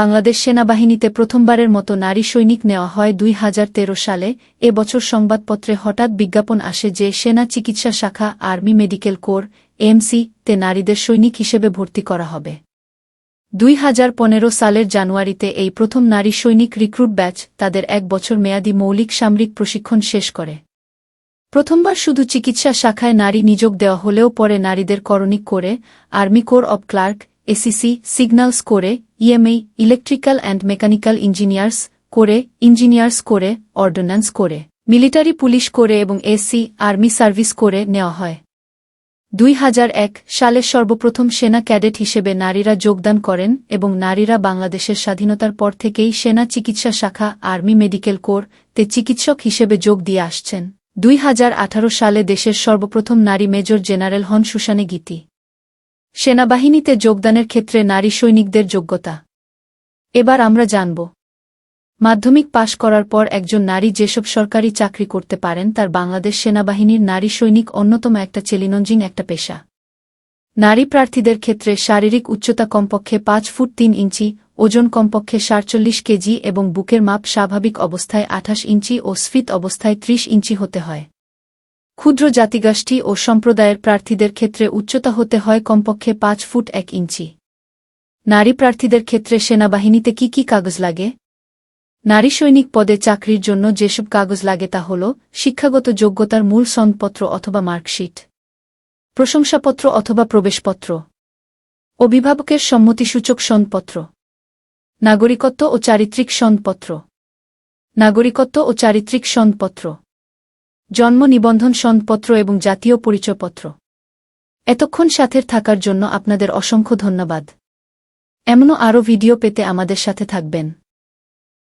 বাংলাদেশ সেনাবাহিনীতে প্রথমবারের মতো নারী সৈনিক নেওয়া হয় দুই হাজার তেরো সালে। এ বছর সংবাদপত্রে হঠাৎ বিজ্ঞাপন আসে যে সেনা চিকিৎসা শাখা আর্মি মেডিকেল কোর, এমসি, তে নারীদের সৈনিক হিসেবে ভর্তি করা হবে। দুই হাজার পনেরো সালের জানুয়ারিতে এই প্রথম নারী সৈনিক রিক্রুট ব্যাচ তাদের এক বছর মেয়াদী মৌলিক সামরিক প্রশিক্ষণ শেষ করে। প্রথমবার শুধু চিকিৎসা শাখায় নারী নিযোগ দেওয়া হলেও পরে নারীদের করণিক করে, army corps of clerks ACC signals করে EME electrical and mechanical engineers করে ইঞ্জিনিয়ার্স করে অর্ডন্যান্স করে মিলিটারি পুলিশ করে এবং এসি আর্মি সার্ভিস করে নেওয়া হয়। দুই সালে সর্বপ্রথম সেনা ক্যাডেট হিসেবে নারীরা যোগদান করেন এবং নারীরা বাংলাদেশের স্বাধীনতার পর থেকেই সেনা চিকিৎসা শাখা আর্মি মেডিকেল কোর তে চিকিৎসক হিসেবে যোগ দিয়ে আসছেন। দুই হাজার আঠারো সালে দেশের সর্বপ্রথম নারী মেজর জেনারেল হন সুশানে গীতি। সেনাবাহিনীতে যোগদানের ক্ষেত্রে নারী সৈনিকদের যোগ্যতা। এবার আমরা জানব। মাধ্যমিক পাশ করার পর একজন নারী যেসব সরকারি চাকরি করতে পারেন তার বাংলাদেশ সেনাবাহিনীর নারী সৈনিক অন্যতম একটা চেলিনঞ্জিং একটা পেশা। নারী প্রার্থীদের ক্ষেত্রে শারীরিক উচ্চতা কমপক্ষে পাঁচ ফুট তিন ইঞ্চি, ওজন কমপক্ষে সাতচল্লিশ কেজি এবং বুকের মাপ স্বাভাবিক অবস্থায় আঠাশ ইঞ্চি ও স্ফীত অবস্থায় ত্রিশ ইঞ্চি হতে হয়। ক্ষুদ্র জাতিগোষ্ঠী ও সম্প্রদায়ের প্রার্থীদের ক্ষেত্রে উচ্চতা হতে হয় কমপক্ষে পাঁচ ফুট এক ইঞ্চি। নারী প্রার্থীদের ক্ষেত্রে সেনাবাহিনীতে কি কি কাগজ লাগে? নারী সৈনিক পদে চাকরির জন্য যেসব কাগজ লাগে তা হল শিক্ষাগত যোগ্যতার মূল সনদপত্র অথবা মার্কশিট, প্রশংসাপত্র অথবা প্রবেশপত্র, অভিভাবকের সম্মতিসূচক সনদপত্র, নাগরিকত্ব ও চারিত্রিক সনদপত্র, নাগরিকত্ব ও চারিত্রিক সনদপত্র। জন্ম নিবন্ধন সনপত্র এবং জাতীয় পরিচয়পত্র। এতক্ষণ সাথে থাকার জন্য আপনাদের অসংখ্য ধন্যবাদ। এমনও আরও ভিডিও পেতে আমাদের সাথে থাকবেন।